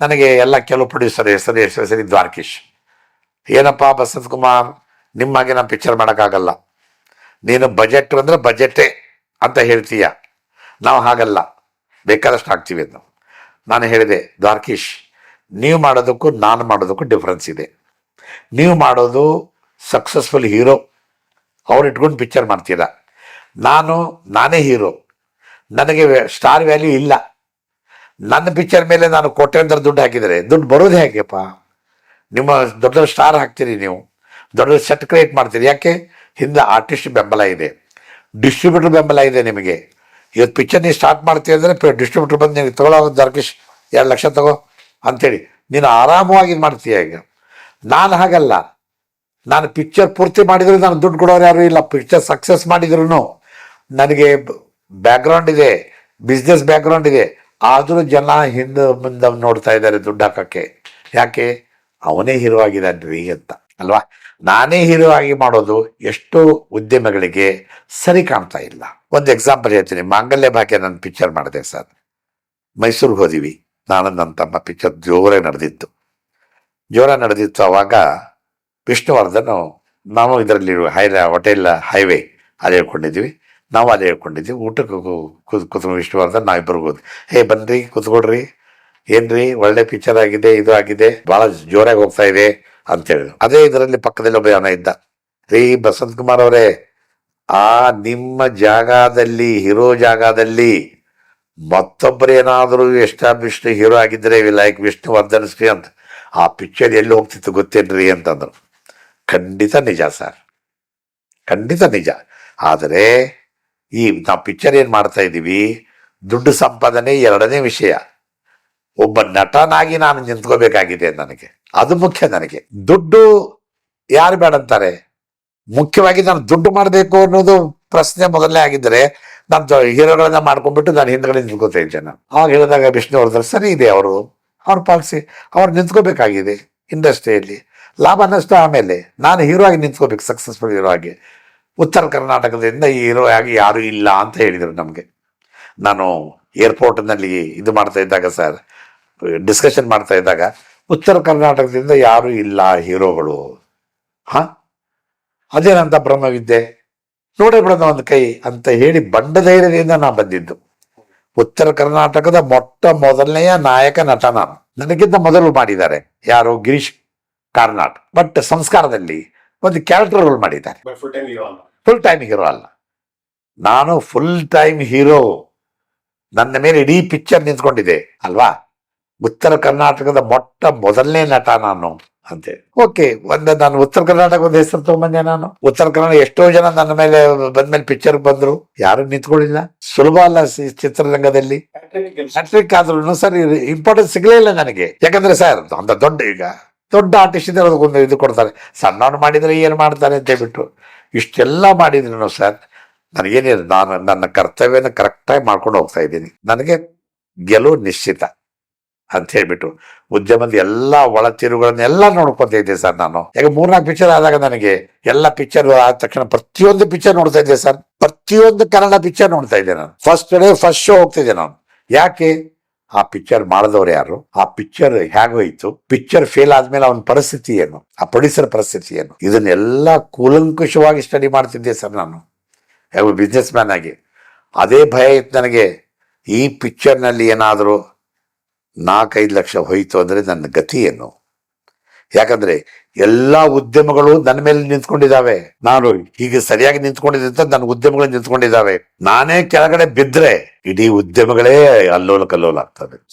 ನನಗೆ ಎಲ್ಲ ಕೆಲವು ಪ್ರೊಡ್ಯೂಸರ್ ಹೆಸರು ಹೆಸರು ಸರಿ ದ್ವಾರಕೀಶ್. ಏನಪ್ಪ ಬಸಂತ್ ಕುಮಾರ್ ನಿಮ್ಮಾಗೆ ನಾನು ಪಿಕ್ಚರ್ ಮಾಡೋಕ್ಕಾಗಲ್ಲ. ನೀನು ಬಜೆಟ್ ಅಂದರೆ ಬಜೆಟೇ ಅಂತ ಹೇಳ್ತೀಯ. ನಾವು ಹಾಗಲ್ಲ. ಬೇಕಾದಷ್ಟು ಹಾಕ್ತೀವಿ ಅಂತ ನಾನು ಹೇಳಿದೆ, ದ್ವಾರಕೀಶ್, ನೀವು ಮಾಡೋದಕ್ಕೂ ನಾನು ಮಾಡೋದಕ್ಕೂ ಡಿಫ್ರೆನ್ಸ್ ಇದೆ. ನೀವು ಮಾಡೋದು ಸಕ್ಸಸ್ಫುಲ್ ಹೀರೋ ಅವ್ರು ಇಟ್ಕೊಂಡು ಪಿಕ್ಚರ್ ಮಾಡ್ತೀರಾ. ನಾನು, ನಾನೇ ಹೀರೋ ನನಗೆ ಸ್ಟಾರ್ ವ್ಯಾಲ್ಯೂ ಇಲ್ಲ. ನನ್ನ ಪಿಕ್ಚರ್ ಮೇಲೆ ನಾನು ಕೋಟ್ಯಾಂತರ ದುಡ್ಡು ಹಾಕಿದರೆ, ದುಡ್ಡು ಬರೋದು ಹೇಗೆಪ್ಪ? ನಿಮ್ಮ ದೊಡ್ಡ ಸ್ಟಾರ್ ಹಾಕ್ತೀರಿ ನೀವು. ದೊಡ್ಡ ಸೆಟ್ ಕ್ರಿಯೇಟ್ ಮಾಡ್ತೀರಿ. ಯಾಕೆ? ಹಿಂದೆ ಆರ್ಟಿಸ್ಟ್ ಬೆಂಬಲ ಇದೆ. ಡಿಸ್ಟ್ರಿಬ್ಯೂಟರ್ ಬೆಂಬಲ ಇದೆ ನಿಮಗೆ. ಇವತ್ತು ಪಿಕ್ಚರ್ ನೀವು ಸ್ಟಾರ್ಟ್ ಮಾಡ್ತೀವಿ ಅಂದರೆ ಡಿಸ್ಟ್ರಿಬ್ಯೂಟರ್ ಬಂದು ನೀವು ತಗೊಳ್ಳೋ ದರ್ಕಿಶ್, ಎರಡು ಲಕ್ಷ ತಗೋ ಅಂಥೇಳಿ ನೀನು ಆರಾಮವಾಗಿ ಇದು ಮಾಡ್ತೀಯ ಈಗ? ನಾನು ಹಾಗಲ್ಲ. ನಾನು ಪಿಕ್ಚರ್ ಪೂರ್ತಿ ಮಾಡಿದ್ರು ನಾನು ದುಡ್ಡು ಕೊಡೋರು ಯಾರು ಇಲ್ಲ. ಪಿಕ್ಚರ್ ಸಕ್ಸಸ್ ಮಾಡಿದ್ರು ನನಗೆ ಬ್ಯಾಕ್ಗ್ರೌಂಡ್ ಇದೆ. ಬಿಸ್ನೆಸ್ ಬ್ಯಾಕ್ಗ್ರೌಂಡ್ ಇದೆ. ಆದರೂ ಜನ ಹಿಂದೆ ಮುಂದೆ ನೋಡ್ತಾ ಇದ್ದಾರೆ ದುಡ್ಡು ಹಾಕಕ್ಕೆ. ಯಾಕೆ? ಅವನೇ ಹೀರೋ ಆಗಿದ್ದಾನ್ರಿ ಅಂತ, ಅಲ್ವಾ? ನಾನೇ ಹೀರೋ ಆಗಿ ಮಾಡೋದು ಎಷ್ಟು ಉದ್ಯಮಗಳಿಗೆ ಸರಿ ಕಾಣ್ತಾ ಇಲ್ಲ. ಒಂದು ಎಕ್ಸಾಂಪಲ್ ಹೇಳ್ತೀನಿ. ಮಾಂಗಲ್ಯ ಭಾಗ್ಯ ನಾನು ಪಿಕ್ಚರ್ ಮಾಡಿದೆ ಸರ್. ಮೈಸೂರಿಗೆ ಹೋದಿವಿ. ನಾನು ನನ್ನ ತಮ್ಮ ಪಿಕ್ಚರ್ ಜೋರೇ ನಡೆದಿತ್ತು. ಜೋರ ನಡೆದಿತ್ತು ಅವಾಗ ವಿಷ್ಣುವರ್ಧನ್, ನಾವು ಇದರಲ್ಲಿ ಹೈ ಹೋಟೆಲ್ ಹೈವೇ ಅಲ್ಲಿ ಹೇಳ್ಕೊಂಡಿದ್ವಿ ನಾವು ಅಲ್ಲಿ ಹೇಳ್ಕೊಂಡಿದ್ವಿ. ಊಟಕ್ಕೆ ಕೂತ್ಕೊಂಡು ವಿಷ್ಣುವರ್ಧನ್ ನಾವಿಬ್ಬರು ಹೋದ್ವಿ ಹೇ ಬನ್ರಿ ಕೂತ್ಕೊಡ್ರಿ ಏನ್ರಿ? ಒಳ್ಳೆ ಪಿಕ್ಚರ್ ಆಗಿದೆ, ಇದು ಆಗಿದೆ. ಬಹಳ ಜೋರಾಗಿ ಹೋಗ್ತಾ ಇದೆ. ಅಂತ ಹೇಳಿದ್ರು. ಅದೇ ಇದರಲ್ಲಿ ಪಕ್ಕದಲ್ಲಿ ಒಬ್ಬ ಜನ ಇದ್ದ. ರೀ, ಬಸಂತ್ ಕುಮಾರ್ ಅವರೇ, ಆ ನಿಮ್ಮ ಜಾಗದಲ್ಲಿ, ಹೀರೋ ಜಾಗದಲ್ಲಿ ಮತ್ತೊಬ್ಬರು ಏನಾದರೂ ಎಸ್ಟಾಬ್ಲಿಷ್ಡ್ ಹೀರೋ ಆಗಿದ್ರೆ ಲೈಕ್ ವಿಷ್ಣುವರ್ಧನ್ ಶ್ರೀ ಅಂತ ಆ ಪಿಕ್ಚರ್ ಎಲ್ಲಿ ಹೋಗ್ತಿತ್ತು ಗೊತ್ತೇನ್ರಿ? ಅಂತಂದ್ರು. ಖಂಡಿತ ನಿಜ, ಸರ್. ಖಂಡಿತ ನಿಜ. ಆದರೆ ಈ ನಾವು ಪಿಕ್ಚರ್ ಏನು ಮಾಡ್ತಾ ಇದ್ದೀವಿ? ದುಡ್ಡು ಸಂಪಾದನೆ ಎರಡನೇ ವಿಷಯ. ಒಬ್ಬ ನಟನಾಗಿ ನಾನು ನಿಂತ್ಕೋಬೇಕಾಗಿದೆ ನನಗೆ. ಅದು ಮುಖ್ಯ ನನಗೆ. ದುಡ್ಡು ಯಾರು ಬೇಡಂತಾರೆ ಮುಖ್ಯವಾಗಿ ನಾನು ದುಡ್ಡು ಮಾಡಬೇಕು ಅನ್ನೋದು ಪ್ರಶ್ನೆ ಮೊದಲನೇ ಆಗಿದ್ದರೆ ನಾನು ಹೀರೋಗಳನ್ನ ಮಾಡ್ಕೊಂಡ್ಬಿಟ್ಟು ನಾನು ಹಿಂದ್ಗಡೆ ನಿಂತ್ಕೋತಾ ಇದ್ದೆ ನಾನು. ಅವಾಗ ಹೇಳಿದಾಗ ವಿಷ್ಣುವರ್ಧನ್ ಸರಿ ಇದೆ ಅವರು, ಅವ್ರ ಪಾಲಿಸಿ, ಅವ್ರು ನಿಂತ್ಕೋಬೇಕಾಗಿದೆ ಇಂಡಸ್ಟ್ರಿಯಲ್ಲಿ. ಲಾಭ ನಷ್ಟ ಆಮೇಲೆ ನಾನು ಹೀರೋ ಆಗಿ ನಿಂತ್ಕೋಬೇಕು ಸಕ್ಸಸ್ಫುಲ್ ಹೀರೋ ಆಗಿ. ಉತ್ತರ ಕರ್ನಾಟಕದಿಂದ ಹೀರೋ ಆಗಿ ಯಾರೂ ಇಲ್ಲ ಅಂತ ಹೇಳಿದರು ನಮಗೆ. ನಾನು ಏರ್ಪೋರ್ಟ್ನಲ್ಲಿ ಇದು ಮಾಡ್ತಾ ಇದ್ದಾಗ ಸರ್ ಡಿಸ್ಕಷನ್ ಮಾಡ್ತಾ ಇದ್ದಾಗ, ಉತ್ತರ ಕರ್ನಾಟಕದಿಂದ ಯಾರೂ ಇಲ್ಲ ಹೀರೋಗಳು. ಹಾಂ? ಅದೇನಂತ ಭ್ರಮವಿದ್ದೆ ನೋಡೇ ಬಿಡೋಣ ಒಂದು ಕೈ ಅಂತ ಹೇಳಿ ಬಂಡ ಧೈರ್ಯದಿಂದ ನಾ ಬಂದಿದ್ದು. ಉತ್ತರ ಕರ್ನಾಟಕದ ಮೊಟ್ಟ ಮೊದಲನೆಯ ನಾಯಕ ನಟ ನಾನು. ನನಗಿಂತ ಮೊದಲು ಮಾಡಿದ್ದಾರೆ ಯಾರು ಗಿರೀಶ್ ಕಾರ್ನಾಟ್ ಬಟ್ ಸಂಸ್ಕಾರದಲ್ಲಿ ಒಂದು ಕ್ಯಾರೆಕ್ಟರ್ ರೋಲ್ ಮಾಡಿದ್ದಾರೆ. ಫುಲ್ ಟೈಮ್ ಹೀರೋ ಅಲ್ಲ. ನಾನು ಫುಲ್ ಟೈಮ್ ಹೀರೋ ನನ್ನ ಮೇಲೆ ಇಡೀ ಪಿಕ್ಚರ್ ನಿಂತ್ಕೊಂಡಿದೆ ಅಲ್ವಾ? ಉತ್ತರ ಕರ್ನಾಟಕದ ಮೊಟ್ಟ ಮೊದಲನೇ ನಟ ನಾನು ಅಂತೆ. ಓಕೆ ಒಂದು ನಾನು ಉತ್ತರ ಕರ್ನಾಟಕ ಒಂದು ಹೆಸರು ತಗೊಂಬಂದೆ ನಾನು. ಉತ್ತರ ಕರ್ನಾಟಕ ಎಷ್ಟೋ ಜನ ನನ್ನ ಮೇಲೆ ಬಂದ್ಮೇಲೆ ಪಿಕ್ಚರ್ ಬಂದ್ರು. ಯಾರು ನಿಂತ್ಕೊಳ್ಳಿಲ್ಲ. ಸುಲಭ ಅಲ್ಲ ಚಿತ್ರರಂಗದಲ್ಲಿ. ಹ್ಯಾಟ್ರಿಕ್ ಆದ್ರೂ ಸರ್ ಇಂಪಾರ್ಟೆನ್ಸ್ ಸಿಗಲೇ ಇಲ್ಲ ನನಗೆ. ಯಾಕಂದ್ರೆ ಸರ್ ಅಂತ ದೊಡ್ಡ ಈಗ ದೊಡ್ಡ ಆರ್ಟಿಸ್ಟ್ ಇದ್ದಾರೆ ಅದಕ್ಕೊಂದು ಇದು ಕೊಡ್ತಾರೆ. ಸಣ್ಣವನು ಮಾಡಿದರೆ ಏನು ಮಾಡ್ತಾರೆ ಅಂತ ಹೇಳ್ಬಿಟ್ಟು. ಇಷ್ಟೆಲ್ಲ ಮಾಡಿದ್ರು ಸರ್. ನನಗೇನಿದೆ ನಾನು ನನ್ನ ಕರ್ತವ್ಯನ ಕರೆಕ್ಟಾಗಿ ಮಾಡ್ಕೊಂಡು ಹೋಗ್ತಾ ಇದ್ದೀನಿ. ನನಗೆ ಗೆಲುವು ನಿಶ್ಚಿತ ಅಂತ ಹೇಳ್ಬಿಟ್ಟು. ಉದ್ಯಮದ ಎಲ್ಲ ಒಳತಿರುಗಳನ್ನೆಲ್ಲ ನೋಡ್ಕೊತ ಇದ್ದೆ ಸರ್ ನಾನು. ಯಾಕೆ ಮೂರ್ನಾಲ್ಕು ಪಿಕ್ಚರ್ ಆದಾಗ ನನಗೆ ಎಲ್ಲ ಪಿಕ್ಚರ್ ಆದ ತಕ್ಷಣ ಪ್ರತಿಯೊಂದು ಪಿಕ್ಚರ್ ನೋಡ್ತಾ ಇದ್ದೆ ಸರ್. ಪ್ರತಿಯೊಂದು ಕನ್ನಡ ಪಿಕ್ಚರ್ ನೋಡ್ತಾ ಇದ್ದೆ ನಾನು. ಫಸ್ಟ್ ಡೇ ಫಸ್ಟ್ ಶೋ ಹೋಗ್ತಿದ್ದೆ ನಾನು. ಯಾಕೆ? ಆ ಪಿಕ್ಚರ್ ಮಾಡಿದವ್ರು ಯಾರು? ಆ ಪಿಕ್ಚರ್ ಹೇಗೋಯ್ತು ಪಿಕ್ಚರ್ ಫೇಲ್ ಆದ್ಮೇಲೆ ಅವನ ಪರಿಸ್ಥಿತಿ ಏನು? ಆ ಪ್ರೊಡ್ಯೂಸರ್ ಪರಿಸ್ಥಿತಿ ಏನು? ಇದನ್ನೆಲ್ಲ ಕೂಲಂಕುಷವಾಗಿ ಸ್ಟಡಿ ಮಾಡ್ತಿದ್ದೆ ಸರ್ ನಾನು. ಯಾವ ಬಿಸ್ನೆಸ್ ಮ್ಯಾನ್ ಆಗಿ. ಅದೇ ಭಯ ಇತ್ತು ನನಗೆ. ಈ ಪಿಕ್ಚರ್ನಲ್ಲಿ ಏನಾದರೂ ನಾಲ್ಕೈದು ಲಕ್ಷ ಹೋಯಿತು ಅಂದರೆ ನನ್ನ ಗತಿ ಏನು? ಯಾಕಂದ್ರೆ ಎಲ್ಲಾ ಉದ್ಯಮಗಳು ನನ್ನ ಮೇಲೆ ನಿಂತ್ಕೊಂಡಿದ್ದಾವೆ. ನಾನು ಈಗ ಸರಿಯಾಗಿ ನಿಂತ್ಕೊಂಡಿದ್ದೆ ಅಂತ ನನ್ನ ಉದ್ಯಮಗಳು ನಿಂತ್ಕೊಂಡಿದ್ದಾವೆ. ನಾನೇ ಕೆಳಗಡೆ ಬಿದ್ರೆ ಇಡೀ ಉದ್ಯಮಗಳೇ ಅಲ್ಲೋಲ ಕಲ್ಲೋಲ ಆಗ್ತದೆ.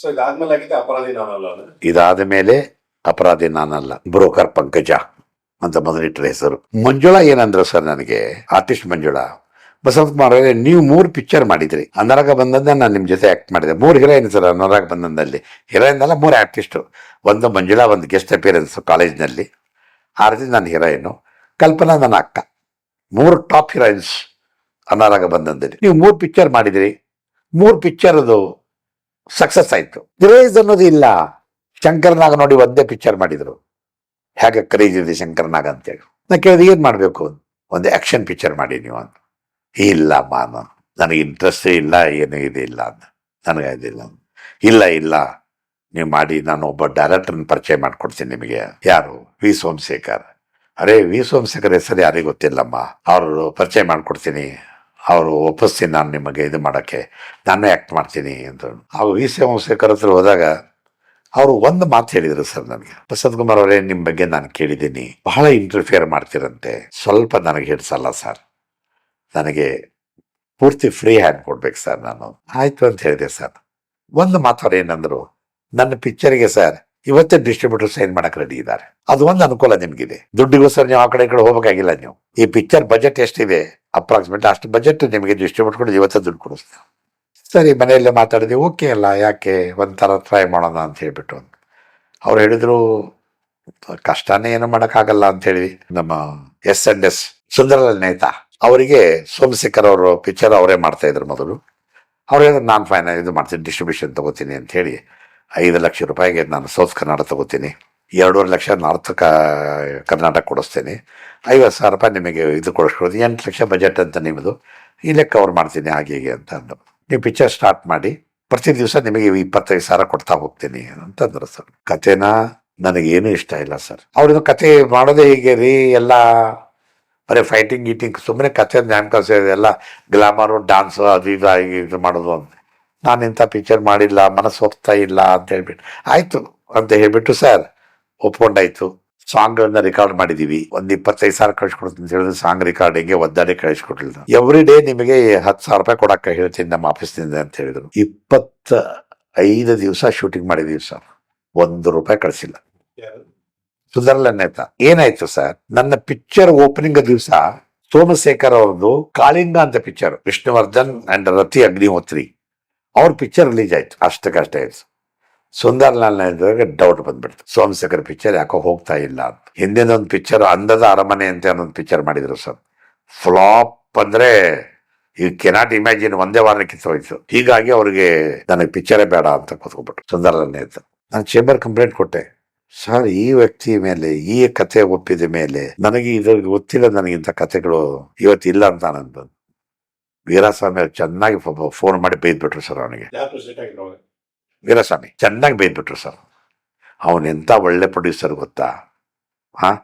ಇದಾದ ಮೇಲೆ ಅಪರಾಧಿ ನಾನಲ್ಲ. ಬ್ರೋಕರ್ ಪಂಕಜ ಅಂತ ಮೊದಲಿಟ್ಟರೆ ಹೆಸರು. ಮಂಜುಳಾ ಏನಂದ್ರು ಸರ್ ನನಗೆ? ಆರ್ಟಿಸ್ಟ್ ಮಂಜುಳಾ. ಬಸಂತ್ ಕುಮಾರ್ ಅವರೇ ನೀವು ಮೂರು ಪಿಕ್ಚರ್ ಮಾಡಿದ್ರಿ. ಅನರಾಗ ಬಂದಂದ ನಾನು ನಿಮ್ಮ ಜೊತೆ ಆಕ್ಟ್ ಮಾಡಿದೆ. ಮೂರು ಹೀರೋಯಿನ್ ಸರ್ ಅನರಾಗ ಬಂದಂದಲ್ಲಿ ಹೀರೋಯಿನ್ ಅಲ್ಲ ಮೂರು ಆರ್ಟಿಸ್ಟು. ಒಂದು ಮಂಜುಳಾ ಒಂದು ಗೆಸ್ಟ್ ಅಪಿಯರೆನ್ಸ್ ಕಾಲೇಜ್ನಲ್ಲಿ. ಆರತಿ ನನ್ನ ಹೀರೋಯಿನ್ನು, ಕಲ್ಪನಾ ನನ್ನ ಅಕ್ಕ. ಮೂರು ಟಾಪ್ ಹೀರೋಯಿನ್ಸ್ ಅನ್ನೋದಾಗ ಬಂದಂದಿರಿ. ನೀವು ಮೂರು ಪಿಕ್ಚರ್ ಮಾಡಿದಿರಿ. ಮೂರು ಪಿಕ್ಚರ್ ಅದು ಸಕ್ಸಸ್ ಆಯಿತು. ಕ್ರೇಜ್ ಅನ್ನೋದು ಇಲ್ಲ. ಶಂಕರ್ನಾಗ ನೋಡಿ ಒಂದೇ ಪಿಕ್ಚರ್ ಮಾಡಿದರು. ಹೇಗೆ ಕ್ರೇಜ್ ಇದೆ ಶಂಕರ್ನಾಗ ಅಂತೇಳಿ. ನಾ ಕೇಳಿದೆ, ಏನು ಮಾಡಬೇಕು? ಒಂದು ಆ್ಯಕ್ಷನ್ ಪಿಕ್ಚರ್ ಮಾಡಿ ನೀವು ಅಂತ. ಇಲ್ಲ ಮಾನ ನನಗೆ ಇಂಟ್ರೆಸ್ಟೇ ಇಲ್ಲ, ಏನೂ ಇದಿಲ್ಲ ಅಂತ. ನನಗೆ ಇದಿಲ್ಲ ಇಲ್ಲ ಇಲ್ಲ. ನೀವು ಮಾಡಿ, ನಾನು ಒಬ್ಬ ಡೈರೆಕ್ಟರ್ನ ಪರಿಚಯ ಮಾಡ್ಕೊಡ್ತೀನಿ ನಿಮಗೆ. ಯಾರು? ವಿ. ಸೋಮಶೇಖರ್. ಅರೇ, ವಿ. ಸೋಮಶೇಖರ್ ಹೆಸರು ಯಾರಿಗೂ ಗೊತ್ತಿಲ್ಲಮ್ಮ. ಅವರು ಪರಿಚಯ ಮಾಡ್ಕೊಡ್ತೀನಿ. ಅವರು ಒಪ್ಪಿಸ್ತೀನಿ ನಾನು ನಿಮಗೆ ಇದು ಮಾಡೋಕ್ಕೆ. ನಾನು ಆ್ಯಕ್ಟ್ ಮಾಡ್ತೀನಿ ಅಂತ ಆಗ ವಿ. ಸೋಮಶೇಖರ್ ಹತ್ರ ಹೋದಾಗ ಅವರು ಒಂದು ಮಾತು ಹೇಳಿದರು ಸರ್ ನನಗೆ. ಪ್ರಸಾದ್ ಕುಮಾರ್ ಅವರೇ ನಿಮ್ಮ ಬಗ್ಗೆ ನಾನು ಕೇಳಿದ್ದೀನಿ. ಬಹಳ ಇಂಟರ್ಫಿಯರ್ ಮಾಡ್ತಿರಂತೆ. ಸ್ವಲ್ಪ ನನಗೆ ಹಿಡ್ಸಲ್ಲ ಸರ್. ನನಗೆ ಪೂರ್ತಿ ಫ್ರೀ ಹ್ಯಾಂಡ್ ಕೊಡ್ಬೇಕು ಸರ್ ನಾನು. ಆಯಿತು ಅಂತ ಹೇಳಿದೆ ಸರ್. ಒಂದು ಮಾತು ಅವ್ರು ಏನಂದ್ರು ನನ್ನ ಪಿಕ್ಚರ್ಗೆ ಸರ್ ಇವತ್ತೇ ಡಿಸ್ಟ್ರಿಬ್ಯೂಟರ್ ಸೈನ್ ಮಾಡಕ್ ರೆಡಿ ಇದ್ದಾರೆ. ಅದು ಒಂದು ಅನುಕೂಲ ನಿಮ್ಗಿದೆ. ದುಡ್ಡಿಗೋಸ್ಕರ ನೀವು ಆ ಕಡೆ ಈ ಕಡೆ ಹೋಗಬೇಕಾಗಿಲ್ಲ ನೀವು. ಈ ಪಿಕ್ಚರ್ ಬಜೆಟ್ ಎಷ್ಟಿದೆ? ಅಪ್ರಾಕ್ಸಿಮೇಟ್ ಅಷ್ಟು ಬಜೆಟ್ ನಿಮಗೆ ಡಿಸ್ಟ್ರಿಬ್ಯೂಟ್ ಕೊಡಿ, ಇವತ್ತೇ ದುಡ್ಡು ಕೊಡಿಸ್ತೀವಿ ಸರಿ, ಮನೆಯಲ್ಲೇ ಮಾತಾಡಿದ್ವಿ ಓಕೆ ಅಲ್ಲ, ಯಾಕೆ ಒಂಥರ ಟ್ರೈ ಮಾಡೋಣ ಅಂತ ಹೇಳಿಬಿಟ್ಟು ಅವ್ರು ಹೇಳಿದ್ರು, ಕಷ್ಟನೇ ಏನು ಮಾಡೋಕ್ಕಾಗಲ್ಲ ಅಂತ ಹೇಳಿ. ನಮ್ಮ S and S Sundarlal Neta, ಅವರಿಗೆ ಸೋಮಶೇಖರ್ ಅವರು ಪಿಕ್ಚರ್ ಅವರೇ ಮಾಡ್ತಾ ಇದ್ರು ಮೊದಲು. ಅವ್ರು ಹೇಳಿದ್ರು, ನಾನು ಫೈನಲ್ ಇದು ಮಾಡ್ತೀನಿ ಡಿಸ್ಟ್ರಿಬ್ಯೂಷನ್ ತಗೋತೀನಿ ಅಂತ ಹೇಳಿ. ಐದು ಲಕ್ಷ ರೂಪಾಯಿಗೆ ನಾನು ಸೌತ್ ಕರ್ನಾಟಕ ತಗೋತೀನಿ. ಎರಡೂವರೆ ಲಕ್ಷ ನಾರ್ತ್ ಕ, ಕರ್ನಾಟಕ ಕೊಡಿಸ್ತೀನಿ. ಐವತ್ತು ಸಾವಿರ ರೂಪಾಯಿ ನಿಮಗೆ ಇದು ಕೊಡಿಸ್ಕೊಡೋದು ಎಂಟು ಲಕ್ಷ ಬಜೆಟ್ ಅಂತ ನಿಮ್ಮದು ಇಲ್ಲೇ ಕವರ್ ಮಾಡ್ತೀನಿ ಹಾಗೆ ಹೀಗೆ ಅಂತ ಅಂದರು. ನೀವು ಪಿಕ್ಚರ್ ಸ್ಟಾರ್ಟ್ ಮಾಡಿ, ಪ್ರತಿ ದಿವಸ ನಿಮಗೆ ಇಪ್ಪತ್ತೈದು ಸಾವಿರ ಕೊಡ್ತಾ ಹೋಗ್ತೀನಿ ಅಂತಂದ್ರು ಸರ್. ಕಥೆನ ನನಗೇನು ಇಷ್ಟ ಇಲ್ಲ ಸರ್. ಅವ್ರದ್ದು ಕತೆ ಮಾಡೋದೇ ಹೀಗೆ ರೀ, ಎಲ್ಲ ಬರೀ ಫೈಟಿಂಗ್ ಗೀಟಿಂಗ್ ಸುಮ್ಮನೆ ಕಥೆ ಜ್ಞಾನಕಾಸ ಎಲ್ಲ ಗ್ಲಾಮರು ಡಾನ್ಸು ಅದು ಇದು ಮಾಡೋದು ಅಂತ. ನಾನು ಇಂಥ ಪಿಕ್ಚರ್ ಮಾಡಿಲ್ಲ, ಮನಸ್ಸು ಹೋಗ್ತಾ ಇಲ್ಲ ಅಂತ ಹೇಳ್ಬಿಟ್ಟು. ಆಯ್ತು ಅಂತ ಹೇಳ್ಬಿಟ್ಟು ಸರ್ ಒಪ್ಕೊಂಡಾಯ್ತು. ಸಾಂಗ್ಗಳನ್ನ ರೆಕಾರ್ಡ್ ಮಾಡಿದೀವಿ. ಒಂದು ಇಪ್ಪತ್ತೈದು ಸಾವಿರ ಕಳಿಸ್ಕೊಡ್ತೀನಿ ಅಂತ ಹೇಳಿದ್ರೆ ಸಾಂಗ್ ರೆಕಾರ್ಡಿಂಗ್ಗೆ ಒದ್ದಾಡಿ ಕಳಿಸ್ಕೊಟ್ಟಿಲ್ಲ. ಎವ್ರಿ ಡೇ ನಿಮಗೆ ಹತ್ತು ಸಾವಿರ ರೂಪಾಯಿ ಕೊಡಕ್ಕೆ ಹೇಳ್ತೀನಿ ನಮ್ಮ ಆಫೀಸ್ನಿಂದ ಅಂತ ಹೇಳಿದ್ರು. ಇಪ್ಪತ್ತ ಐದು ದಿವಸ ಶೂಟಿಂಗ್ ಮಾಡಿದೀವಿ ಸರ್ ಒಂದು ರೂಪಾಯಿ ಕಳಿಸಿಲ್ಲ. ಸುಂದರಲ ನೇತ ಏನಾಯ್ತು ಸರ್ ನನ್ನ ಪಿಕ್ಚರ್ ಓಪನಿಂಗ್ ದಿವಸ ಸೋಮಶೇಖರ್ ಅವ್ರದ್ದು ಕಾಳಿಂಗ ಅಂತ ಪಿಕ್ಚರ್ ವಿಷ್ಣುವರ್ಧನ್ ಅಂಡ್ ರತಿ ಅಗ್ನಿಹೋತ್ರಿ. ಅವ್ರ ಪಿಕ್ಚರ್ ರಿಲೀಸ್ ಆಯಿತು. ಅಷ್ಟಕ್ಕಷ್ಟೇ ಸುಂದರ್ಲಾಲ್ ನೇತಾಗೆ ಡೌಟ್ ಬಂದ್ಬಿಡ್ತು. ಸೋಮಶೇಖರ್ ಪಿಕ್ಚರ್ ಯಾಕೋ ಹೋಗ್ತಾ ಇಲ್ಲ ಅಂತ. ಹಿಂದಿನ ಒಂದು ಪಿಕ್ಚರ್ ಅಂದದ ಅರಮನೆ ಅಂತ ಒಂದು ಪಿಕ್ಚರ್ ಮಾಡಿದ್ರು ಸರ್. ಫ್ಲಾಪ್ ಅಂದ್ರೆ ಯು ಕೆನಾಟ್ ಇಮ್ಯಾಜಿನ್ ಒಂದೇ ವಾರ ಕಿತ್ತೋಯ್ತು ಹೀಗಾಗಿ ಅವ್ರಿಗೆ ನನಗೆ ಪಿಕ್ಚರೇ ಬೇಡ ಅಂತ ಕೂತ್ಕೊಬಿಟ್ರು ಸುಂದರಲಾಲ್ ನಾನು ಚೇಂಬರ್ ಕಂಪ್ಲೇಂಟ್ ಕೊಟ್ಟೆ. ಸರ್, ಈ ವ್ಯಕ್ತಿ ಮೇಲೆ, ಈ ಕತೆ ಒಪ್ಪಿದ ಮೇಲೆ ನನಗೆ ಇದ್ರಿಗೆ ಗೊತ್ತಿಲ್ಲ ನನಗಿಂತ ಕತೆಗಳು ಇವತ್ತಿಲ್ಲ ಅಂತ ನಾನು ವೀರಸ್ವಾಮಿ ಅವ್ರು ಚೆನ್ನಾಗಿ ಫೋನ್ ಮಾಡಿ ಬೈದ್ಬಿಟ್ರು ಸರ್ ಅವನಿಗೆ. ವೀರಸ್ವಾಮಿ. ಚೆನ್ನಾಗಿ ಬೈದ್ಬಿಟ್ರು ಸರ್. ಅವನು ಎಂಥ ಒಳ್ಳೆ ಪ್ರೊಡ್ಯೂಸರ್ ಗೊತ್ತಾ? ಹಾಂ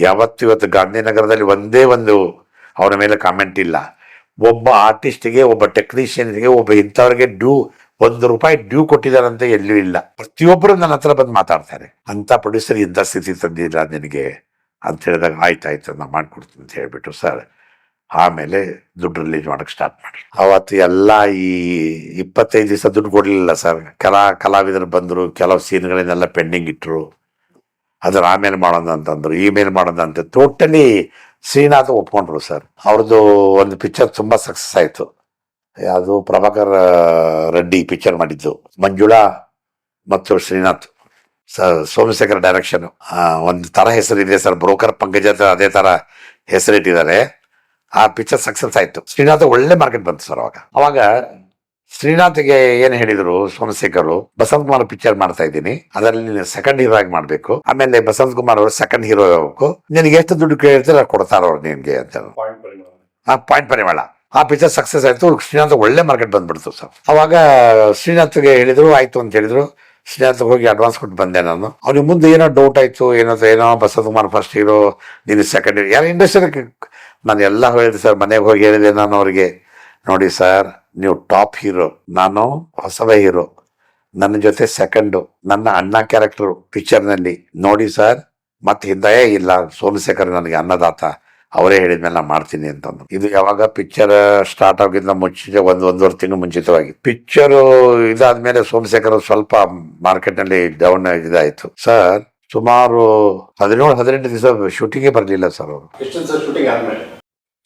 ಯಾವತ್ತು ಇವತ್ತು ಗಾಂಧಿನಗರದಲ್ಲಿ ಒಂದೇ ಒಂದು ಅವನ ಮೇಲೆ ಕಾಮೆಂಟ್ ಇಲ್ಲ. ಒಬ್ಬ ಆರ್ಟಿಸ್ಟಿಗೆ ಒಬ್ಬ ಟೆಕ್ನಿಷಿಯನ್ಗೆ ಒಬ್ಬ ಇಂಥವ್ರಿಗೆ ಡ್ಯೂ ಒಂದು ರೂಪಾಯಿ ಡ್ಯೂ ಕೊಟ್ಟಿದ್ದಾರಂತ ಎಲ್ಲೂ ಇಲ್ಲ. ಪ್ರತಿಯೊಬ್ಬರು ನನ್ನ ಹತ್ರ ಬಂದು ಮಾತಾಡ್ತಾರೆ. ಅಂಥ ಪ್ರೊಡ್ಯೂಸರ್ ಇಂಥ ಸ್ಥಿತಿ ತಂದಿಲ್ಲ ನಿನಗೆ? ಅಂತ ಹೇಳಿದಾಗ ಆಯ್ತಾಯ್ತು ನಾನು ಮಾಡ್ಕೊಡ್ತೀನಿ ಅಂತ ಹೇಳಿಬಿಟ್ಟು ಸರ್. ಆಮೇಲೆ ದುಡ್ಡು ರಿಲೀಸ್ ಮಾಡಕ್ ಸ್ಟಾರ್ಟ್ ಮಾಡಿ ಅವತ್ತು ಎಲ್ಲ ಈ ಇಪ್ಪತ್ತೈದು ದಿವಸ ದುಡ್ಡು ಕೊಡ್ಲಿಲ್ಲ ಸರ್ ಕಲಾ, ಕಲಾವಿದರು ಬಂದರು, ಕೆಲವು ಸೀನ್ಗಳನ್ನೆಲ್ಲ ಪೆಂಡಿಂಗ್ ಇಟ್ಟರು ಅದ್ರ ಆಮೇಲೆ ಮಾಡೋಣ ಅಂತಂದ್ರು ಇಮೇಲ್ ಮಾಡೋಣ ಅಂತ. ಟೋಟಲಿ ಶ್ರೀನಾಥ್ ಒಪ್ಕೊಂಡ್ರು ಸರ್ ಅವ್ರದ್ದು ಒಂದು ಪಿಕ್ಚರ್ ತುಂಬಾ ಸಕ್ಸಸ್ ಆಯಿತು. ಅದು ಪ್ರಭಾಕರ್ ರೆಡ್ಡಿ ಪಿಕ್ಚರ್ ಮಾಡಿದ್ದು. ಮಂಜುಳಾ ಮತ್ತು ಶ್ರೀನಾಥ್. ಸರ್ ಸೋಮಶೇಖರ್ ಡೈರೆಕ್ಷನ್ ಒಂದು ತರ ಹೆಸರಿದೆ ಸರ್ ಬ್ರೋಕರ್ ಪಂಕಜ ಅದೇ ತರ ಹೆಸರಿಟ್ಟಿದ್ದಾರೆ. ಆ ಪಿಕ್ಚರ್ ಸಕ್ಸಸ್ ಆಯ್ತು. ಶ್ರೀನಾಥ್ ಒಳ್ಳೆ ಮಾರ್ಕೆಟ್ ಬಂತು ಸರ್ ಅವಾಗ. ಅವಾಗ ಶ್ರೀನಾಥ್ಗೆ ಏನ್ ಹೇಳಿದ್ರು ಸೋಮಶೇಖರ್ ಬಸಂತ್ ಕುಮಾರ್ ಪಿಕ್ಚರ್ ಮಾಡ್ತಾ ಇದ್ದೀನಿ. ಅದರಲ್ಲಿ ನೀನು ಸೆಕೆಂಡ್ ಹೀರೋ ಆಗಿ ಮಾಡ್ಬೇಕು. ಆಮೇಲೆ ಬಸಂತ್ ಕುಮಾರ್ ಅವರು ಸೆಕೆಂಡ್ ಹೀರೋ ಆಗಬೇಕು. ನಿನಗೆ ಎಷ್ಟು ದುಡ್ಡು ಕೇಳ್ತಾರೆ ಕೊಡ್ತಾರ ಅವ್ರು ನಿನ್ಗೆ ಅಂತ ಆ ಪಾಯಿಂಟ್ ಪರಿಮಳ. ಆ ಪಿಕ್ಚರ್ ಸಕ್ಸಸ್ ಆಯ್ತು. ಶ್ರೀನಾಥ್ ಒಳ್ಳೆ ಮಾರ್ಕೆಟ್ ಬಂದ್ಬಿಡ್ತು ಸರ್ ಅವಾಗ ಶ್ರೀನಾಥ್ಗೆ ಹೇಳಿದ್ರು ಆಯ್ತು ಅಂತ ಹೇಳಿದ್ರು. ಶ್ರೀನಾಥ್ ಹೋಗಿ ಅಡ್ವಾನ್ಸ್ ಕೊಟ್ಟು ಬಂದೆ ನಾನು. ಅವ್ನಿಗೆ ಮುಂದೆ ಏನೋ ಡೌಟ್ ಆಯ್ತು ಏನೋ ಏನೋ ಬಸಂತ್ ಕುಮಾರ್ ಫಸ್ಟ್ ಹೀರೋ ನೀನು ಸೆಕೆಂಡ್ ಹೀರೋ ಯಾರು ಇಂಡಸ್ಟ್ರಿ ನಾನು ಎಲ್ಲ ಹೇಳಿದೆ ಸರ್, ಮನೆಗೆ ಹೋಗಿ ಹೇಳಿದೆ ನಾನು ಅವ್ರಿಗೆ. ನೋಡಿ ಸರ್, ನೀವು ಟಾಪ್ ಹೀರೋ, ನಾನು ಹೊಸವ ಹೀರೋ. ನನ್ನ ಜೊತೆ ಸೆಕೆಂಡು, ನನ್ನ ಅಣ್ಣ ಕ್ಯಾರೆಕ್ಟರ್ ಪಿಕ್ಚರ್ನಲ್ಲಿ. ನೋಡಿ ಸರ್, ಮತ್ತೆ ಹಿಂದೆಯೇ ಇಲ್ಲ, ಸೋಮಶೇಖರ್ ನನಗೆ ಅನ್ನದಾತ. ಅವರೇ ಹೇಳಿದ್ಮೇಲೆ ನಾನು ಮಾಡ್ತೀನಿ ಅಂತಂದು ಇದು ಯಾವಾಗ ಪಿಕ್ಚರ್ ಸ್ಟಾರ್ಟ್ ಆಗಿದ್ದ ಮುಂಚೆ, ಒಂದು, ಒಂದೂವರೆ ತಿಂಗಳು ಮುಂಚಿತವಾಗಿ. ಪಿಕ್ಚರು ಇದಾದ್ಮೇಲೆ ಸೋಮಶೇಖರ್ ಸ್ವಲ್ಪ ಮಾರ್ಕೆಟ್ನಲ್ಲಿ ಡೌನ್ ಇದಾಯಿತು. ಸರ್ ಸುಮಾರು ಹದಿನೇಳು ಹದಿನೆಂಟು ದಿವಸ ಶೂಟಿಂಗೇ ಬರಲಿಲ್ಲ ಸರ್ ಅವರು.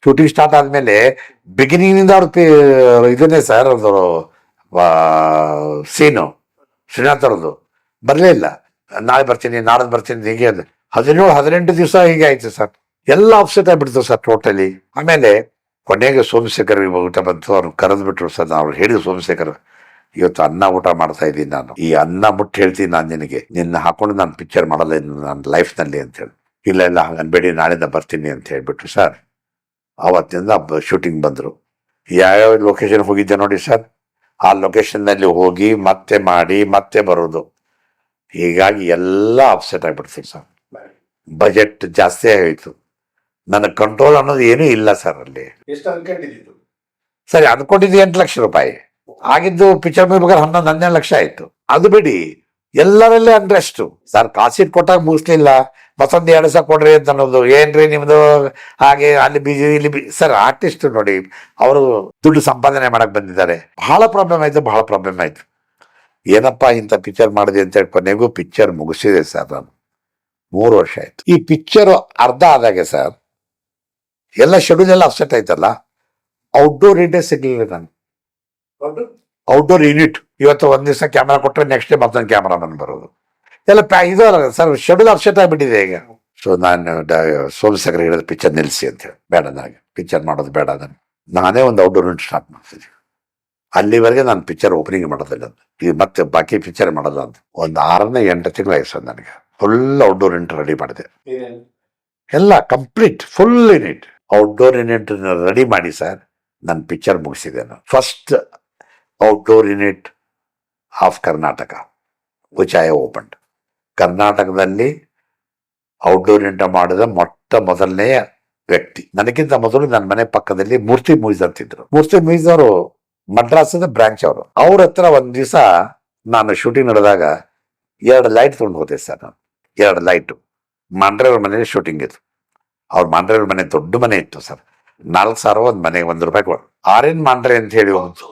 ಶೂಟಿಂಗ್ ಸ್ಟಾರ್ಟ್ ಆದ್ಮೇಲೆ? ಬಿಗಿನಿಂಗ್ನಿಂದ ಅವ್ರ ಇದನ್ನೇ ಸರ್ ಅದು ಸೀನು ಶ್ರೀನಾಥ್ ಅವ್ರದ್ದು ಬರಲೇ ಇಲ್ಲ. ನಾಳೆ ಬರ್ತೀನಿ ನಾಳೆ ಬರ್ತೀನಿ ಹೀಗೆ ಅದು. ಹದಿನೇಳು ಹದಿನೆಂಟು ದಿವಸ ಹೀಗೆ ಆಯ್ತು ಸರ್. ಎಲ್ಲ ಅಪ್ಸೆಟ್ ಆಗಿಬಿಡ್ತು ಸರ್ ಟೋಟಲಿ ಆಮೇಲೆ ಕೊನೆಗೆ ಸೋಮಶೇಖರ್ ಊಟ ಬಂತು. ಅವ್ರು ಕರೆದು ಬಿಟ್ರು ಸರ್ ನಾವು ಹೇಳಿದ್ರು ಸೋಮಶೇಖರ್. ಇವತ್ತು ಅನ್ನ ಊಟ ಮಾಡ್ತಾ ಇದ್ದೀನಿ ನಾನು. ಈ ಅನ್ನ ಮುಟ್ಟು ಹೇಳ್ತೀನಿ ನಾನು ನಿನಗೆ. ನಿನ್ನ ಹಾಕೊಂಡು ನಾನು ಪಿಕ್ಚರ್ ಮಾಡಲ್ಲ ನನ್ನ ಲೈಫ್ನಲ್ಲಿ ಅಂತ ಹೇಳಿ. ಇಲ್ಲ ಇಲ್ಲ ಹಂಗನ್ಬೇಡಿ ನಾಳೆಯಿಂದ ಬರ್ತೀನಿ ಅಂತ ಹೇಳ್ಬಿಟ್ರು ಸರ್ ಆವತ್ತಿಂದ ಶೂಟಿಂಗ್ ಬಂದರು. ಯಾವ್ಯಾವ ಲೊಕೇಶನ್ ಹೋಗಿದ್ದೆ ನೋಡಿ ಸರ್ ಆ ಲೊಕೇಶನ್ನಲ್ಲಿ ಹೋಗಿ ಮತ್ತೆ ಮಾಡಿ ಮತ್ತೆ ಬರೋದು. ಹೀಗಾಗಿ ಎಲ್ಲ ಅಪ್ಸೆಟ್ ಆಗಿಬಿಡ್ತೀವಿ ಸರ್ ಬಜೆಟ್ ಜಾಸ್ತಿ ಆಗೋಯ್ತು ನನ್ನ ಕಂಟ್ರೋಲ್ ಅನ್ನೋದು ಏನೂ ಇಲ್ಲ ಸರ್ ಅಲ್ಲಿ. ಸರಿ ಅನ್ಕೊಂಡಿದ್ದು ಎಂಟು ಲಕ್ಷ ರೂಪಾಯಿ. ಆಗಿದ್ದು ಪಿಕ್ಚರ್ ಮುಗಿಬೇಕಾದ್ರೆ ಹನ್ನೊಂದು, ಹನ್ನೆರಡು ಲಕ್ಷ ಆಯ್ತು. ಅದು ಬಿಡಿ, ಎಲ್ಲರಲ್ಲೇ ಅಂದ್ರಷ್ಟು ಸರ್ ಕಾಸಿಟ್ ಕೊಟ್ಟಾಗ ಮುಗಿಸ್ಲಿಲ್ಲ ಮತ್ತೊಂದು ಎರಡು ಸಾವಿರ ಕೊಡ್ರಿ ಅಂತ ಅನ್ನೋದು. ಏನ್ರಿ ನಿಮ್ದು? ಹಾಗೆ ಅಲ್ಲಿ ಬಿಜಿ ಇಲ್ಲಿ ಬಿ, ಸರ್ ಆರ್ಟಿಸ್ಟ್ ನೋಡಿ, ಅವರು ದುಡ್ಡು ಸಂಪಾದನೆ ಮಾಡಕ್ ಬಂದಿದ್ದಾರೆ. ಬಹಳ ಪ್ರಾಬ್ಲಮ್ ಆಯ್ತು, ಬಹಳ ಪ್ರಾಬ್ಲಮ್ ಆಯ್ತು. ಏನಪ್ಪಾ ಇಂಥ ಪಿಕ್ಚರ್ ಮಾಡಿದೆ ಅಂತ ಹೇಳಿ ಕೊನೆಗೂ ಪಿಕ್ಚರ್ ಮುಗಿಸಿದೆ ಸರ್ ನಾನು. ಮೂರು ವರ್ಷ ಆಯ್ತು. ಈ ಪಿಕ್ಚರ್ ಅರ್ಧ ಆದಾಗೆ ಸರ್, ಎಲ್ಲ ಶೆಡ್ಯೂಲ್ ಎಲ್ಲ ಅಪ್ಸೆಟ್ ಆಯ್ತಲ್ಲ? ಔಟ್ಡೋರ್ ಇಂಡೇ ಸಿಗ್ಲಿಲ್ಲ ನಾನು ಔಟ್ಡೋರ್ ಯೂನಿಟ್ ಇವತ್ತು ಒಂದ್ ದಿವಸ ಕ್ಯಾಮ್ರಾ ಕೊಟ್ಟರೆ ನೆಕ್ಸ್ಟ್ ಡೇ ಮತ್ತೊಂದು ಕ್ಯಾಮ್ರಾಮನ್ ಬರೋದು. ಎಲ್ಲ ಪ್ಯಾ ಇದು ಸರ್ ಶೆಡ್ಯೂಲ್ ಅಪ್ಸೆಟ್ ಆಗಿಬಿಟ್ಟಿದೆ ಈಗ. ಸೊ ನಾನು ಸೋಮಶೇಖರ್ ಹೇಳಿದ ಪಿಕ್ಚರ್ ನಿಲ್ಲಿಸಿ ಅಂತ ಹೇಳಿ. ಬೇಡ ನನಗೆ ಪಿಕ್ಚರ್ ಮಾಡೋದು ಬೇಡ ನಾನು ನಾನೇ ಒಂದು ಔಟ್ಡೋರ್ ಯೂನಿಟ್ ಸ್ಟಾರ್ಟ್ ಮಾಡ್ತೀನಿ ಅಲ್ಲಿವರೆಗೆ ನಾನು ಪಿಕ್ಚರ್ ಓಪನಿಂಗ್ ಮಾಡೋದಿಲ್ಲ. ಈಗ ಮತ್ತೆ ಬಾಕಿ ಪಿಕ್ಚರ್ ಮಾಡೋದ ಅಂತ. ಒಂದು ಆರನೇ ಎಂಟು ತಿಂಗಳು ಆಯ್ತು ಸರ್ ನನಗೆ. ಫುಲ್ ಔಟ್ಡೋರ್ ಯೂನಿಟ್ ರೆಡಿ ಮಾಡಿದೆ. ಎಲ್ಲ complete full unit outdoor unit ready ಮಾಡಿ ಸರ್ ನನ್ನ ಪಿಕ್ಚರ್ ಮುಗಿಸಿದೆ ನಾನು first outdoor unit of Karnataka which I open ಕರ್ನಾಟಕದಲ್ಲಿ ಔಟ್ಡೋರ್ ಯೂನಿಟ್ ಮಾಡಿದ ಮೊಟ್ಟ ಮೊದಲನೆಯ ವ್ಯಕ್ತಿ. ನನಗಿಂತ ಮೊದಲು ನನ್ನ ಮನೆ ಪಕ್ಕದಲ್ಲಿ ಮೂರ್ತಿ ಮೂವೀಸ್ ಅಂತಿದ್ರು ಮೂರ್ತಿ ಮೂವೀಸ್ ಅವರು ಮದ್ರಾಸದ ಬ್ರಾಂಚ್ ಅವರು. ಅವ್ರ ಹತ್ರ ಒಂದ್ ದಿವಸ ನಾನು ಶೂಟಿಂಗ್ ನಡೆದಾಗ ಎರಡು ಲೈಟ್ ತೊಗೊಂಡು ಹೋದೆ ಸರ್ ನಾನು. ಎರಡು ಲೈಟು ಮಾಂಡ್ರೆಯವ್ರ ಮನೇಲಿ ಶೂಟಿಂಗ್ ಇತ್ತು. ಅವ್ರ ಮಾಂಡ್ರೆಯವ್ರ ಮನೆ ದೊಡ್ಡ ಮನೆ ಇತ್ತು ಸರ್. ನಾಲ್ಕು ಸಾವಿರ ಒಂದ್ ಮನೆಗೆ ಒಂದ್ ರೂಪಾಯಿ ಕೊಡ್ ಆರೇನ್ ಮಾಂಡ್ರೆ ಅಂತ ಹೇಳಿ ಒಂದು.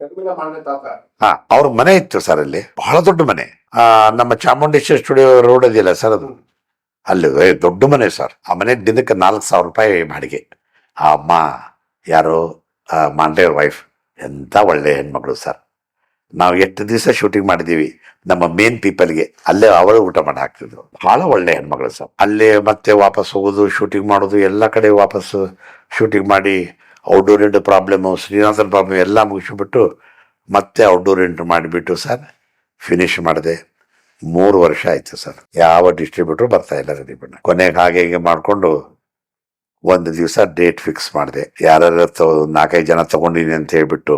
ಹಾ ಅವ್ರ ಮನೆ ಇತ್ತು ಸರ್ ಅಲ್ಲಿ. ಬಹಳ ದೊಡ್ಡ ಮನೆ. ಆ ನಮ್ಮ ಚಾಮುಂಡೇಶ್ವರಿ ಸ್ಟುಡಿಯೋ ರೋಡ್ ಇದೆಯಲ್ಲ ಸರ್ ಅದು. ಅಲ್ಲಿ ದೊಡ್ಡ ಮನೆ ಸರ್. ಆ ಮನೆ ದಿನಕ್ಕೆ ನಾಲ್ಕು ಸಾವಿರ ರೂಪಾಯಿ ಬಾಡಿಗೆ ಆ ಅಮ್ಮ ಯಾರು? ಮಾಂಡ್ರೆ ವೈಫ್ ಎಂತ ಒಳ್ಳೆ ಹೆಣ್ಮಗಳು ಸರ್. ನಾವು ಎಷ್ಟು ದಿವಸ ಶೂಟಿಂಗ್ ಮಾಡಿದೀವಿ ನಮ್ಮ ಮೇನ್ ಪೀಪಲ್ಗೆ ಅಲ್ಲೇ ಅವರು ಊಟ ಮಾಡಿ ಹಾಕ್ತಿದ್ರು. ಬಹಳ ಒಳ್ಳೆ ಹೆಣ್ಮಗಳು ಸರ್. ಅಲ್ಲೇ ಮತ್ತೆ ವಾಪಸ್ ಹೋಗೋದು ಶೂಟಿಂಗ್ ಮಾಡೋದು, ಎಲ್ಲ ಕಡೆ ವಾಪಸ್ ಶೂಟಿಂಗ್ ಮಾಡಿ outdoor into problem Srinivasan problem ಎಲ್ಲ ಮುಗಿಸ್ಬಿಟ್ಟು ಮತ್ತೆ ಔಟ್ಡೋರ್ ಇಂಟು ಮಾಡಿಬಿಟ್ಟು ಸರ್ ಫಿನಿಶ್ ಮಾಡಿದೆ ಮೂರು ವರ್ಷ ಆಯ್ತು ಸರ್. ಯಾವ ಡಿಸ್ಟ್ರಿಬ್ಯೂಟರ್ ಬರ್ತಾ ಇಲ್ಲ ರೆಡಿ ಬಣ್ಣ ಕೊನೆಗೆ ಹಾಗೆ ಹೀಗೆ ಮಾಡಿಕೊಂಡು ಒಂದು ದಿವಸ ಡೇಟ್ ಫಿಕ್ಸ್ ಮಾಡಿದೆ. ಯಾರ್ಯಾರು ನಾಲ್ಕೈದು ಜನ ತೊಗೊಂಡಿನಿ ಅಂತ ಹೇಳ್ಬಿಟ್ಟು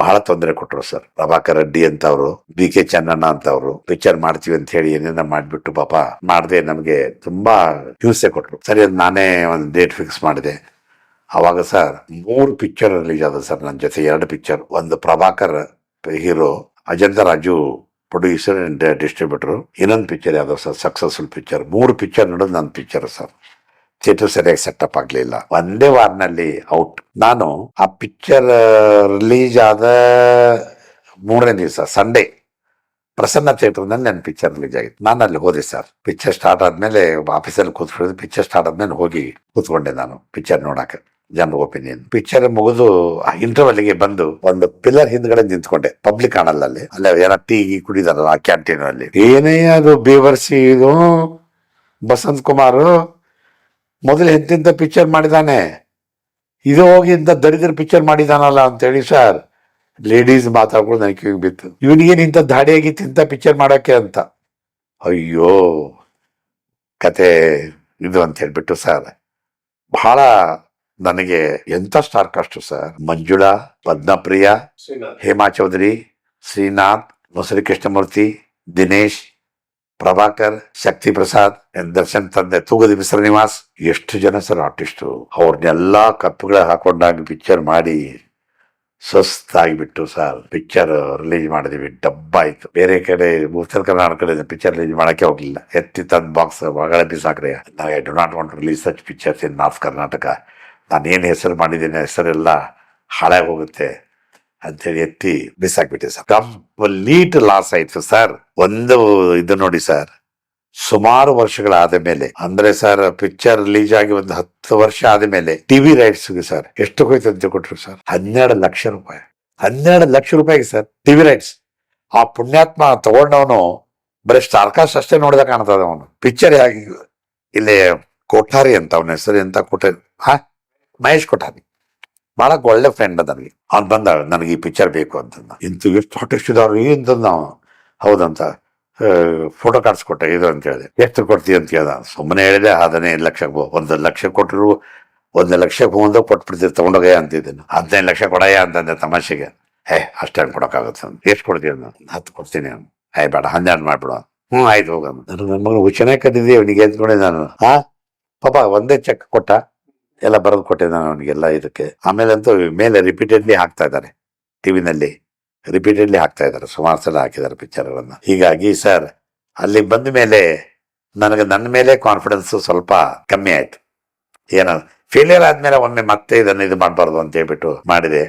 ಬಹಳ ತೊಂದರೆ ಕೊಟ್ಟರು ಸರ್. ಪ್ರಭಾಕರ್ ರೆಡ್ಡಿ ಅಂತ ಅವರು ಬಿ ಕೆ ಚನ್ನಣ್ಣ ಅಂತ ಅವರು ಪಿಕ್ಚರ್ ಮಾಡ್ತೀವಿ ಅಂತ ಹೇಳಿ ಏನೇನ ಮಾಡ್ಬಿಟ್ಟು ಪಾಪ ಮಾಡಿದೆ ನಮಗೆ ತುಂಬಾ ಹಿಂಸೆ ಕೊಟ್ಟರು ಸರಿ, ಅದು ನಾನೇ ಒಂದು ಡೇಟ್ ಫಿಕ್ಸ್ ಮಾಡಿದೆ. ಅವಾಗ ಸರ್, ಮೂರು ಪಿಕ್ಚರ್ ರಿಲೀಸ್ ಆದ ಸರ್ ನನ್ನ ಜೊತೆ, ಎರಡು ಪಿಕ್ಚರ್ ಒಂದು Prabhakar hero Ajantha Raju producer and distributor ಇನ್ನೊಂದು ಪಿಕ್ಚರ್ ಯಾವ್ದು ಸರ್ ಸಕ್ಸಸ್ಫುಲ್ ಪಿಕ್ಚರ್ ಮೂರು ಪಿಕ್ಚರ್ ನೋಡೋದು ನನ್ನ ಪಿಕ್ಚರ್ ಸರ್. ಥಿಯೇಟರ್ ಸರಿಯಾಗಿ ಸೆಟಪ್ ಆಗ್ಲಿಲ್ಲ. ಒಂದೇ ವಾರ್ನಲ್ಲಿ ಔಟ್ ನಾನು ಆ ಪಿಕ್ಚರ್ ರಿಲೀಸ್ ಆದ ಮೂರನೇ ದಿವಸ ಸಂಡೇ ಪ್ರಸನ್ನ ಥಿಯೇಟರ್ನಲ್ಲಿ ನನ್ನ ಪಿಕ್ಚರ್ ರಿಲೀಸ್ ಆಗಿತ್ತು. ನಾನು ಅಲ್ಲಿ ಹೋದೆ ಸರ್ ಪಿಕ್ಚರ್ ಸ್ಟಾರ್ಟ್ ಆದ್ಮೇಲೆ ಆಫೀಸಲ್ಲಿ ಕೂತ್ಕೊಂಡಿದ್ದು ಪಿಕ್ಚರ್ ಸ್ಟಾರ್ಟ್ ಆದ್ಮೇಲೆ ಹೋಗಿ ಕೂತ್ಕೊಂಡೆ ನಾನು ಪಿಕ್ಚರ್ ನೋಡಕ್ಕೆ, ಜನರ ಒಪಿನಿಯನ್ ಪಿಕ್ಚರ್ ಮುಗಿದು ಇಂಟರ್ವಲ್ಗೆ ಬಂದು ಒಂದು ಪಿಲ್ಲರ್ ಹಿಂದ್ಗಡೆ ನಿಂತ್ಕೊಂಡೆ ಪಬ್ಲಿಕ್ ಕಾಣಲ್ಲ ಅಲ್ಲಿ. ಅಲ್ಲೇ ಏನೋ ಟೀ ಕುಡಿದಾರಲ್ಲ ಆ ಕ್ಯಾಂಟೀನ್ ಅಲ್ಲಿ. ಏನೇ ಅದು ಬೇವರ್ಸಿ ಇದು ಬಸಂತ್ ಕುಮಾರ್ ಮೊದಲು ಎಂತೆಂತ ಪಿಕ್ಚರ್ ಮಾಡಿದಾನೆ. ಇದು ಹೋಗಿ ಇಂಥ ದರಿದ್ರ ಪಿಕ್ಚರ್ ಮಾಡಿದಾನಲ್ಲ ಅಂತೇಳಿ ಸರ್ ಲೇಡೀಸ್ ಮಾತಾಡ್ಕೊಂಡು ನನಗೆ ಕಿವಿಗೆ ಬಿತ್ತು. ಇವನಿಗೇನು ಇಂಥ ದಾಡಿಯಾಗಿ ತಿಂತ ಇಂಥ ಪಿಕ್ಚರ್ ಮಾಡೋಕ್ಕೆ ಅಂತ. ಅಯ್ಯೋ ಕತೆ ಇದು ಅಂತ ಹೇಳ್ಬಿಟ್ಟು ಸರ್ ಬಹಳ ನನಗೆ ಎಂತ ಸ್ಟಾರ್ ಕಷ್ಟ ಸರ್ ಮಂಜುಳಾ ಪದ್ಮಪ್ರಿಯ ಹೇಮಾ ಚೌಧರಿ ಶ್ರೀನಾಥ್ ಮೊಸರಿ ಕೃಷ್ಣಮೂರ್ತಿ ದಿನೇಶ್ ಪ್ರಭಾಕರ್, ಶಕ್ತಿ ಪ್ರಸಾದ್ ದರ್ಶನ್ ತಂದೆ ತೂಗದಿ ಮಿಶ್ರ ಎಷ್ಟು ಜನ ಸರ್ ಆರ್ಟಿಸ್ಟು. ಅವ್ರನ್ನೆಲ್ಲ ಕಪ್ಪುಗಳ ಹಾಕೊಂಡಾಗ ಪಿಕ್ಚರ್ ಮಾಡಿ ಸುಸ್ತಾಗಿಬಿಟ್ಟು ಸರ್ ಪಿಕ್ಚರ್ ರಿಲೀಸ್ ಮಾಡಿದೀವಿ, ಡಬ್ಬ ಆಯ್ತು. ಬೇರೆ ಕಡೆ, ಉತ್ತರ ಕರ್ನಾಟಕ ಕಡೆ ಪಿಕ್ಚರ್ ರಿಲೀಸ್ ಮಾಡಕ್ಕೆ ಹೋಗಲಿಲ್ಲ. ಎತ್ತಿ ತಂದು ಬಾಕ್ಸ್ ಒಳಗಡೆ ಬಿಸಾಕ್ರೆ I do not want release such pictures in north Karnataka ನಾನು ಏನು ಹೆಸರು ಮಾಡಿದ್ದೀನಿ, ಹೆಸರೆಲ್ಲ ಹಾಳಾಗಿ ಹೋಗುತ್ತೆ. ಅಂತೇಳಿ ಎತ್ತಿ ಬಿಸಾಕ್ಬಿಟ್ಟೆ ಸರ್. ಕಂಪ್ಲೀಟ್ ಲಾಸ್ ಆಯ್ತು ಸರ್. ಒಂದು ಇದು ನೋಡಿ ಸರ್, ಸುಮಾರು ವರ್ಷಗಳಾದ ಮೇಲೆ, ಅಂದ್ರೆ ಸರ್, ಪಿಕ್ಚರ್ ರಿಲೀಸ್ ಆಗಿ ಒಂದು ಹತ್ತು ವರ್ಷ ಆದ ಮೇಲೆ, ಟಿವಿ ರೈಟ್ಸ್ ಸರ್, ಎಷ್ಟು ಹೋಯ್ತು ಅಂತ ಕೊಟ್ರು ಸರ್? ಹನ್ನೆರಡು ಲಕ್ಷ ರೂಪಾಯಿ. ಹನ್ನೆರಡು ಲಕ್ಷ ರೂಪಾಯಿಗೆ ಸರ್, ಟಿವಿ ರೈಟ್ಸ್. ಆ ಪುಣ್ಯಾತ್ಮ ತಗೊಂಡವನು, ಬರೀ ಸ್ಟಾರ್ಕಾಸ್ಟ್ ಅಷ್ಟೇ ನೋಡಿದ ಕಾಣ್ತದ ಅವನು. ಪಿಕ್ಚರ್ ಇಲ್ಲಿ ಕೊಠಾರಿ ಅಂತ, ಅವನ ಹೆಸರು ಎಂತ ಕೊಠಾರಿ? ಹಾ ಮಹೇಶ್ ಕೊಠಾರಿ. ಬಹಳ ಒಳ್ಳೆ ಫ್ರೆಂಡ್ ನನಗೆ. ಅವ್ನು ಬಂದ ನನಗೆ ಈ ಪಿಕ್ಚರ್ ಬೇಕು ಅಂತಂದ. ಇಂತು ಎಷ್ಟು ಆರ್ಟಿಸ್ಟ್ ಇದಾವ್ರು? ಅಂತಂದ ನಾವು ಹೌದಂತ ಫೋಟೋ ಕಾಡ್ಸ್ಕೊಟ್ಟೆ, ಇದು ಅಂತ ಹೇಳಿದೆ. ಎಷ್ಟು ಕೊಡ್ತೀವಿ ಅಂತ ಕೇಳ್ದ ಸುಮ್ಮನೆ ಹೇಳಿದೆ, ಹದಿನೈದು ಲಕ್ಷ ಒಂದು ಲಕ್ಷ ಕೊಟ್ಟರು ಒಂದು ಲಕ್ಷಕ್ಕೆ ಒಂದು ಕೊಟ್ಬಿಡ್ತೀವಿ ತಗೊಂಡೋಗಯ್ಯ ಅಂತಿದ್ದೀನಿ. ಹದಿನೈದು ಲಕ್ಷ ಕೊಡಯ್ಯ ಅಂತಂದೆ ತಮಾಷೆಗೆ. ಹೇ ಅಷ್ಟೇನು ಕೊಡೋಕ್ಕಾಗುತ್ತೆ ಅಂತ ಎಷ್ಟು ಕೊಡ್ತೀವಿ ನಾನು ಹತ್ತು ಕೊಡ್ತೀನಿ ಅವ್ನು. ಹೇ, ಬೇಡ, ಹನ್ನೆರಡು ಮಾಡ್ಬಿಡು. ಹ್ಞೂ, ಆಯ್ತು ಹೋಗಮ್ಮ. ನನ್ನ ಮಗನ ಹುಚ್ಚನೇ ಕದ್ದಿದ್ದೀವಿ ಅವನಿಗೆ ಎದ್ಕೊಂಡೆ ನಾನು? ಹಾ ಪಾಪ, ಒಂದೇ ಚೆಕ್ ಕೊಟ್ಟ. ಎಲ್ಲ ಬರೆದು ಕೊಟ್ಟೆ ನಾನು ಅವನಿಗೆಲ್ಲ ಇದಕ್ಕೆ. ಆಮೇಲೆ ಅಂತೂ ಮೇಲೆ ರಿಪೀಟೆಡ್ಲಿ ಹಾಕ್ತಾ ಇದ್ದಾರೆ. ಟಿವಿನಲ್ಲಿ ರಿಪೀಟೆಡ್ಲಿ ಹಾಕ್ತಾ ಇದ್ದಾರೆ. ಸುಮಾರು ಸಲ ಹಾಕಿದ್ದಾರೆ ಪಿಕ್ಚರ್ಗಳನ್ನ ಹೀಗಾಗಿ ಸರ್ ಅಲ್ಲಿ ಬಂದ ಮೇಲೆ ನನಗೆ ನನ್ನ ಮೇಲೆ ಕಾನ್ಫಿಡೆನ್ಸ್ ಸ್ವಲ್ಪ ಕಮ್ಮಿ ಆಯ್ತು. ಏನ ಫೇಲಿಯರ್ ಆದಮೇಲೆ ಒಮ್ಮೆ ಮತ್ತೆ ಇದನ್ನು ಇದು ಮಾಡಬಾರ್ದು ಅಂತ ಹೇಳ್ಬಿಟ್ಟು ಮಾಡಿದೆ.